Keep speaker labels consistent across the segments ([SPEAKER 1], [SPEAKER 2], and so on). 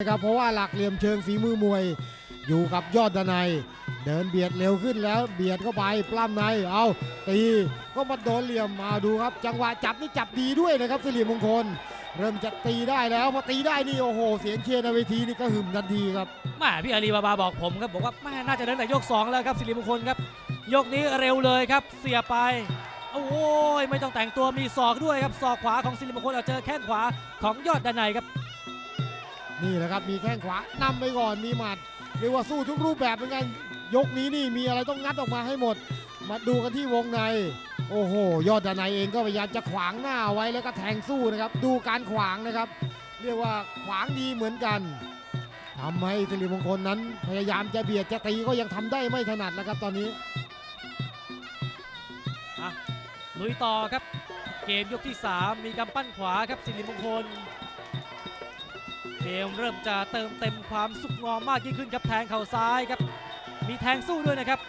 [SPEAKER 1] นะครับเพราะว่าหลักเหลี่ยมเชิงฝีมือมวย อยู่กับยอดดนัยเดินเบียดเร็วขึ้นแล้วเบียดเข้าไปปล้ำในเอาตีก็มาโดนเหลี่ยมมาดูครับ จังหวะจับนี่จับดีด้วยนะครับสิริมงคล เริ่มจะตีได้แล้วพอตีได้นี่โอ้โห เสียงเชียร์ในเวทีนี่ก็หึมทันทีครับ
[SPEAKER 2] แม่พี่อาลีบาบาบอกผมครับบอกว่าแม่น่าจะเดินแต่ยก2แล้วครับสิริมงคลครับยกนี้เร็วเลยครับเสียไปโอ้ยไม่ต้องแต่งตัวมีศอกด้วยครับศอกขวาของสิริมงคลเอาเจอแข้งขวาของยอดดนายครับ
[SPEAKER 1] นี่แหละครับมีแข้งขวานำไปก่อนมีหมัดเรียกว่าสู้ทุกรูปแบบเหมือนกันยกนี้นี่มีอะไรต้องงัดออกมาให้หมด มาดูกันที่วงใน โอ้โห ยอดดานายเองก็พยายามจะขวางหน้าไว้แล้วก็แทงสู้นะครับ ดูการขวางนะครับ เรียกว่าขวางดีเหมือนกันทำให้สิริมงคลนั้นพยายามจะเบียดจะตีก็ยังทำได้ไม่ถนัดแล้วครับตอนนี้
[SPEAKER 2] ลุยต่อครับ เกมยกที่ 3 มีกำปั้นขวาครับสิริมงคล เกมเริ่มจะเติมเต็มความสุขงอมมากยิ่งขึ้นครับแทงเข่าซ้ายครับ มีแทงสู้ด้วยนะครับ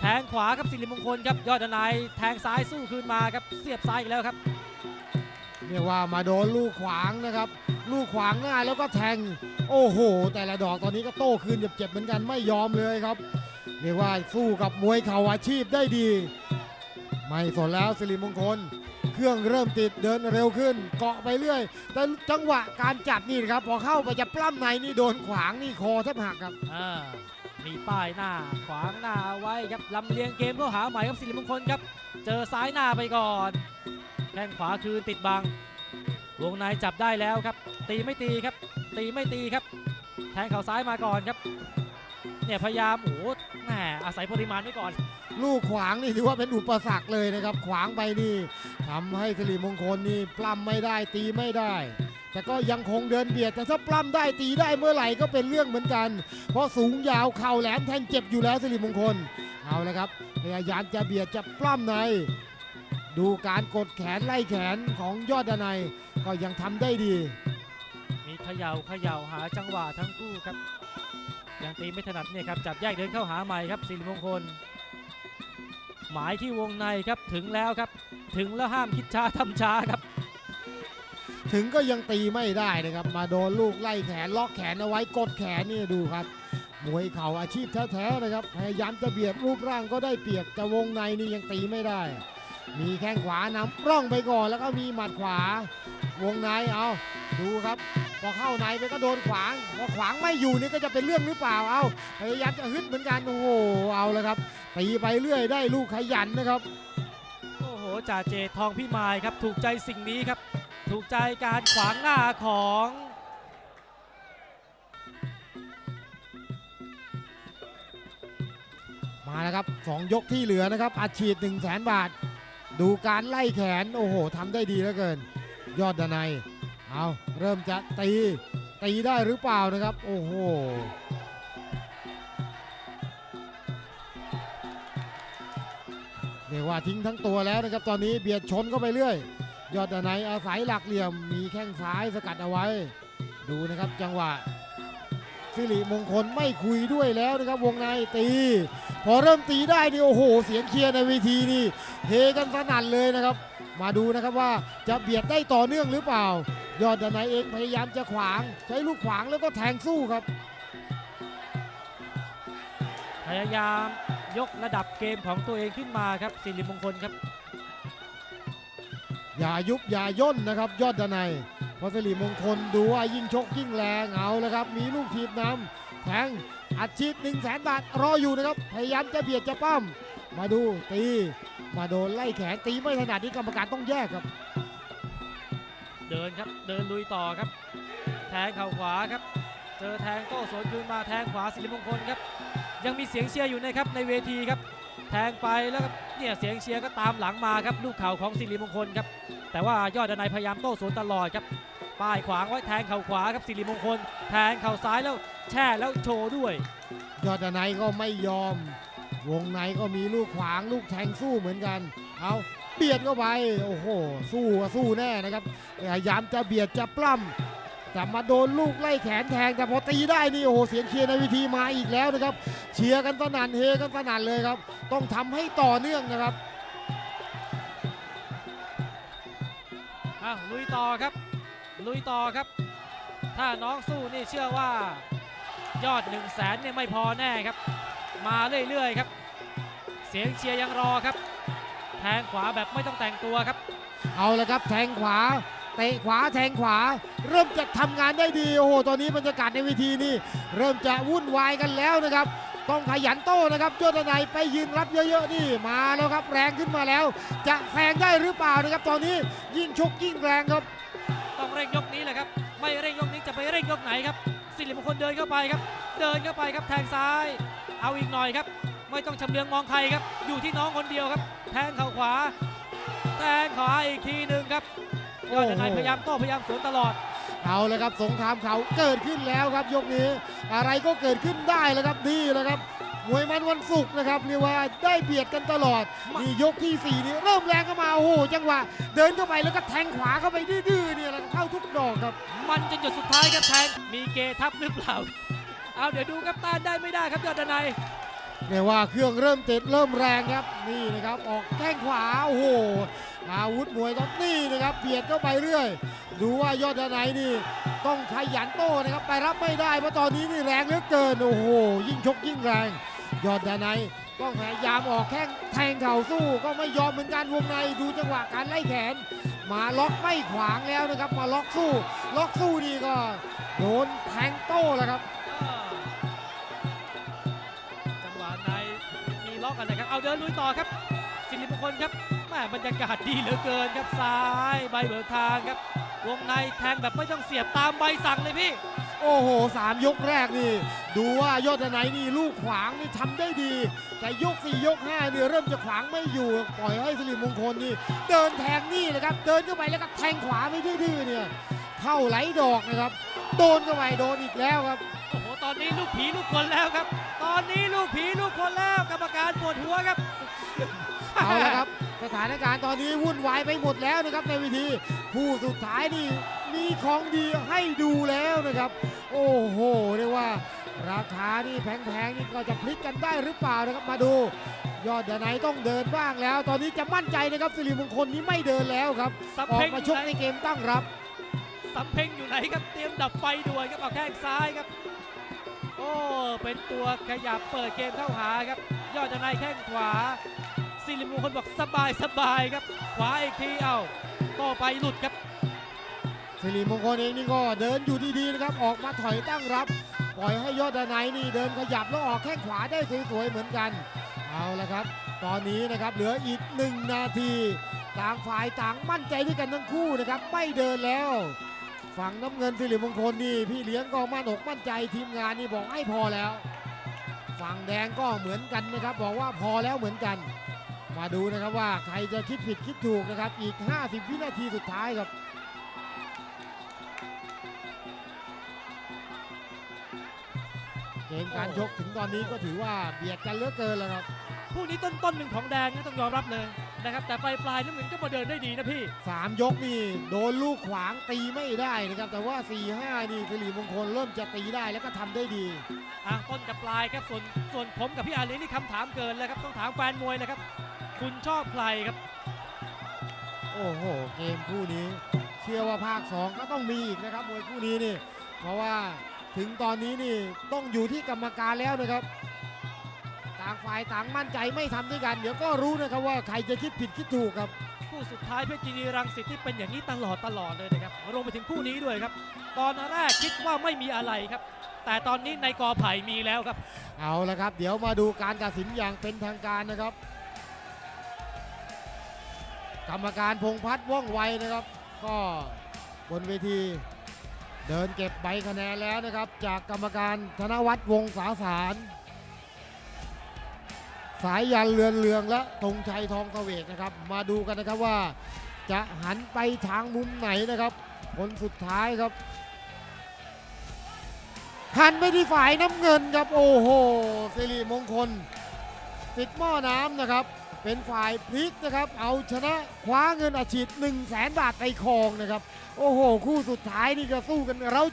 [SPEAKER 2] แทงขวาครับสิริมงคลครับยอดดนายแทงซ้ายสู้คืนมาครับเสียบซ้ายอีกแล้วครับ
[SPEAKER 1] เรียกว่ามาโดนลูกขวางนะครับ ลูกขวางหน้าแล้วก็แทงโอ้โห แต่ละดอกตอนนี้ก็โต้คืนเจ็บๆเหมือนกันไม่ยอมเลยครับ เรียกว่าสู้กับมวยเข่าอาชีพได้ดี ไม่สนแล้วสิริมงคล เครื่องเริ่มติดเดินเร็วขึ้น เกาะไปเรื่อย แต่จังหวะการจับนี่นะครับ พอเข้าไปจะปล้ำในนี่โดนขวางนี่คอแทบหักครับ
[SPEAKER 2] อ่ามีป้ายหน้าขวางหน้าไว้ครับลำเลียงเกมเข้าหาใหม่ครับสิริมงคลครับ เจอซ้ายหน้าไปก่อนแข้งขวาคืนติดบัง วงในจับได้แล้วครับ ตีไม่ตีครับ ตีไม่ตีครับ แทงเข่าซ้ายมาก่อนครับ เนี่ยพยายามโอ้โหแห มอาศัยปริมาณไว้ก่อน
[SPEAKER 1] ลูกขวางนี่ถือว่าเป็นอุปสรรคเลยนะครับ ขวางไปนี่ทำให้สิริมงคลนี่ปล้ำไม่ได้ตีไม่ได้ แต่ก็ยังคงเดินเบียดแต่ถ้าปล้ำได้ตีได้เมื่อไหร่ก็เป็นเรื่องเหมือนกัน เพราะสูงยาวเข่าแหลมแทงเจ็บอยู่แล้วสิริมงคลเอาละครับพยายามจะเบียดจะปล้ำใน ดูการกดแขนไล่แขนของยอดดนัยก็ยังทำได้ดี
[SPEAKER 2] มีเขย่าเขย่าหาจังหวะทั้งคู่ครับ ยังตีไม่ถนัดเนี่ยครับจับแยกเดินเข้าหาใหม่ครับสิริมงคล หมายที่วงในครับถึงแล้วครับ ถึงแล้วห้ามคิดช้าทำช้าครับ
[SPEAKER 1] ถึงก็ยังตีไม่ได้นะครับ มาโดนลูกไล่แขนล็อกแขนเอาไว้กดแขนนี่ดูครับมวยเข่าอาชีพแท้ๆนะครับพยายามจะเบียดรูปร่างก็ได้เปรียบแต่วงในนี่ยังตีไม่ได้ มีแข้งขวานำร่องไปก่อนแล้วก็มีหมัดขวาวงในเอา ดูครับ พอเข้าในไปก็โดนขวางพอขวางไม่อยู่นี่ก็จะเป็นเรื่องหรือเปล่าเอาพยายามจะฮึดเหมือนกันโอ้โหเอาแล้วครับตีไปเรื่อยได้ลูกขยันนะครับ
[SPEAKER 2] โอ้โหจ่าเจตทองพี่มายครับ ถูกใจสิ่งนี้ครับ ถูกใจการขวางหน้าของ
[SPEAKER 1] มาแล้วครับสองยกที่เหลือนะครับอัดฉีด1 0 0 0 0แสนบาท ดูการไล่แขน โอ้โหทำได้ดีเหลือเกิน ยอดดนัย เอาเริ่มจะตีตีได้หรือเปล่านะครับ โอ้โหเรียกว่าทิ้งทั้งตัวแล้วนะครับตอนนี้เบียดชนเข้าไปเรื่อย ยอดนัยอาศัยหลักเหลี่ยมมีแข้งซ้ายสกัดเอาไว้ ดูนะครับจังหวะสิริมงคลไม่คุยด้วยแล้วนะครับวงในตี พอเริ่มตีได้นี่โอ้โห เสียงเชียร์ในเวทีนี่เฮกันสนั่นเลยนะครับ มาดูนะครับว่าจะเบียดได้ต่อเนื่องหรือเปล่า ยอดดานายเองพยายามจะขวาง ใช้ลูกขวางแล้วก็แทงสู้ครับ
[SPEAKER 2] พยายามยกระดับเกมของตัวเองขึ้นมาครับสิริมงคลครับ
[SPEAKER 1] อย่ายุบอย่าย่นนะครับ ยอดดานายเพราะสิริมงคลดูว่ายิ่งชกยิ่งแรงเอาแล้วครับ มีลูกทีบนำแทงอัดฉีด1 0 0 0 0แสนบาทรออยู่นะครับ พยายามจะเบียดจะปั้มมาดูตี มาโดนไล่แขนตีไม่ถนัดนี่กรรมการต้องแยกครับ
[SPEAKER 2] เดินครับเดินลุยต่อครับ แทงเข่าขวาครับ เจอแทงโต้สวนคืนมาแทงขวาสิริมงคลครับ ยังมีเสียงเชียร์อยู่นะครับในเวทีครับ แทงไปแล้วเนี่ยเสียงเชียร์ก็ตามหลังมาครับลูกเข่าของสิริมงคลครับ แต่ว่ายอดดนายพยายามโต้สวนตลอดครับ ป้ายขวางไว้แทงเข่าขวาครับสิริมงคล แทงเข่าซ้ายแล้วแช่แล้วโชว์ด้วย
[SPEAKER 1] ยอดดนัยก็ไม่ยอม วงในก็มีลูกขวางลูกแทงสู้เหมือนกัน เอา เบียดเข้าไป โอ้โห สู้ก็สู้แน่นะครับ พยายามจะเบียดจะปล้ำแต่มาโดนลูกไล่แขนแทง แต่พอตีได้นี่โอ้โห เสียงเชียร์ในวิธีมาอีกแล้วนะครับ เชียร์กันสนั่นเฮกันสนั่นเลยครับ ต้องทำให้ต่อเนื่องนะครับ
[SPEAKER 2] อะลุยต่อครับ ลุยต่อครับ ถ้าน้องสู้นี่เชื่อว่ายอด1นึ่งแสนเนี่ยไม่พอแน่ครับ มาเรื่อยๆครับ เสียงเชียร์ยังรอครับ แทงขวาแบบไม่ต้องแต่งตัวครับ
[SPEAKER 1] เอาละครับแทงขวาเตะขวาแทงขวา เริ่มจะทำงานได้ดีโอ้โหตอนนี้บรรยากาศในเวทีนี่เริ่มจะวุ่นวายกันแล้วนะครับ ต้องขยันโต้นะครับยอดนายไปยืนรับเยอะๆนี่มาแล้วครับแรงขึ้นมาแล้ว จะแซงได้หรือเปล่านะครับ ตอนนี้ยิ่งชกยิ่งแรงครับ
[SPEAKER 2] ต้องเร่งยกนี้แหละครับ ไม่เร่งยกนี้จะไปเร่งยกไหนครับสิริมงคลเดินเข้าไปครับ เดินเข้าไปครับแทงซ้าย เอาอีกหน่อยครับ ไม่ต้องชำเลืองมองใครครับ อยู่ที่น้องคนเดียวครับ แทงเข่าขวา แทงขวาอีกทีหนึ่งครับยอดนายพยายามโต้พยายามสวนตลอด
[SPEAKER 1] เอาเลยครับสงครามเขาเกิดขึ้นแล้วครับ ยกนี้ อะไรก็เกิดขึ้นได้แล้วครับนี่แหละครับมวยมันวันศุกร์นะครับเรียกว่าได้เบียดกันตลอด
[SPEAKER 2] มา
[SPEAKER 1] นี่ยกที่สี่นี่เริ่มแรงเข้ามาโอ้โหจังหวะเดินเข้าไปแล้วก็แทงขวาเข้าไปดื้อๆเนี่ยแหละเข้าทุกดอกครับ
[SPEAKER 2] มันจนจุดสุดท้ายครับแทงมีเกทับหรือเปล่า เอาเดี๋ยวดูครับต้านได้ไม่ได้ครับยอดนาย
[SPEAKER 1] เรียกว่าเครื่องเริ่มติดเริ่มแรงครับนี่นะครับออกแข้งขวาโอ้โหอาวุธมวยตอนนี้นะครับเบียดเข้าไปเรื่อย ดูว่ายอดดนัยนี่ต้องขยันโต้นะครับไปรับไม่ได้เพราะตอนนี้นี่แรงเหลือเกินโอ้โหยิ่งชกยิ่งแรง ยอดดนัยต้องพยายามออกแข้งแทงเข่าสู้ก็ไม่ยอมเหมือนกันวงในดูจังหวะการไล่แขน มาล็อกไม่ขวางแล้วนะครับมาล็อกสู้ ล็อกสู้นี่ก็โดนแทงโต้แล้วครับ
[SPEAKER 2] เอาเดินลุยต่อครับสิริมงคลครับแม่บรรยากาศดีเหลือเกินครับซ้ายใบเบิกทางครับ วงในแทงแบบไม่ต้องเสียบตามใบสั่งเลยพี่
[SPEAKER 1] โอ้โหสามยกแรกนี่ ดูว่ายอดดนัยนี่ลูกขวางนี่ทำได้ดี แต่ยกสี่ยกห้าเนี่ยเริ่มจะขวางไม่อยู่ ปล่อยให้สิริมงคลนี่ เดินแทงนี่นะครับ เดินเข้าไปแล้วก็แทงขวาไม่ดื้อเนี่ย เข้าไหลดอกนะครับ โดนเข้าไปโดนอีกแล้วครับ
[SPEAKER 2] โอ้โห ตอนนี้ลูกผีลูกคนแล้วครับ ตอนนี้ลูกผีลูกคนแล้วกรรมการปวดหัวครับ
[SPEAKER 1] เอาละครับ สถานการณ์ตอนนี้วุ่นวายไปหมดแล้วนะครับในวิธีผู้สุดท้ายนี่มีของดีให้ดูแล้วนะครับ โอ้โหเรียกว่าราคานี่แพงๆนี่ก็จะพลิกกันได้หรือเปล่านะครับมาดู ยอดเดนไนต้องเดินบ้างแล้ว ตอนนี้จะมั่นใจนะครับสิริมงคลนี้ไม่เดินแล้วครับ
[SPEAKER 2] สัม
[SPEAKER 1] ออ
[SPEAKER 2] เพ็
[SPEAKER 1] ก
[SPEAKER 2] ง
[SPEAKER 1] มา
[SPEAKER 2] อ
[SPEAKER 1] ช
[SPEAKER 2] ยู่
[SPEAKER 1] ก
[SPEAKER 2] ไหน
[SPEAKER 1] ในเกมตั้งรับ
[SPEAKER 2] สัมเพ็งอยู่ไหนครับเตรียมดับไฟด่วนครับเอาแข้งซ้ายครับโอ้ เป็นตัวขยับเปิดเกมเข้าหาครับ ยอดจะในายแข้งขวาสิริมงคลบอกสบายสบายครับ ขวาอีกทีเอาต่อไปหลุดครับ
[SPEAKER 1] สิริมงคลเองนี่ก็เดินอยู่ดีๆนะครับ ออกมาถอยตั้งรับ ปล่อยให้ยอดดนัยนี่เดินขยับแล้วออกแข้งขวาได้สวยๆเหมือนกัน เอาละครับ ตอนนี้นะครับเหลืออีกหนึ่งนาที ต่างฝ่ายต่างมั่นใจด้วยกันทั้งคู่นะครับ ไม่เดินแล้ว ฝั่งน้ำเงินสิริมงคลนี่พี่เลี้ยงก็มั่นอกมั่นใจทีมงานนี่บอกให้พอแล้ว ฝั่งแดงก็เหมือนกันนะครับ บอกว่าพอแล้วเหมือนกัน มาดูนะครับว่าใครจะคิดผิดคิดถูกนะครับ อีก 50 วินาทีสุดท้ายครับเกมการชกถึงตอนนี้ก็ถือว่าเบียดกันเลือเกินแล้วครับ
[SPEAKER 2] คู่นี้ต้นต้นๆหนึ่งของแดงนะต้องยอมรับเลย นะครับ แต่ปลายปลายๆน้ำเงินก็มาเดินได้ดีนะพี่
[SPEAKER 1] สามยกนี่โดนลูกขวางตีไม่ได้นะครับ แต่ว่า 4 5 นี่สิริมงคลเริ่มจะตีได้แล้วก็ทำได้ดี
[SPEAKER 2] อะต้นกับปลายครับส่วนส่วนผมกับพี่อาลีนี่คำถามเกินแล้วครับต้องถามแฟนมวยนะครับ คุณชอบใครครับ
[SPEAKER 1] โอ้โห เกมคู่นี้ เชื่อว่าภาค 2 ก็ต้องมีอีกนะครับมวยคู่นี้นี่ เพราะว่าถึงตอนนี้นี่ต้องอยู่ที่กรรมการแล้วนะครับต่าง ฝ่ายต่างมั่นใจไม่ทำด้วยกัน เดี๋ยวก็รู้นะครับว่าใครจะคิดผิดคิดถูกครับ
[SPEAKER 2] คู่สุดท้ายเพชรจินีรังสิตที่เป็นอย่างนี้ตลอดตลอดเลยนะครับรวมไปถึงคู่นี้ด้วยครับ ตอนแรกคิดว่าไม่มีอะไรครับ แต่ตอนนี้ในกอไผ่มีแล้วครับ
[SPEAKER 1] เอาละครับ เดี๋ยวมาดูการตัดสินอย่างเป็นทางการนะครับ กรรมการพงษ์พัฒน์ว่องไวนะครับ ก็บนเวทีเดินเก็บใบคะแนนแล้วนะครับ จากกรรมการธนวัฒน์วงศาสาร สายยันเรือนเรืองและธงชัยทองเสวกนะครับ มาดูกันนะครับว่า จะหันไปทางมุมไหนนะครับ คนสุดท้ายครับ หันไปที่ฝ่ายน้ำเงินครับโอ้โหสิริมงคลติดหม้อน้ำนะครับ เป็นฝ่ายพลิกนะครับ เอาชนะคว้าเงินอาชีพ1 0 0 0 0แสนบาทไปครองนะครับ โอ้โห คู่สุดท้ายนี่ก็สู้กันเรา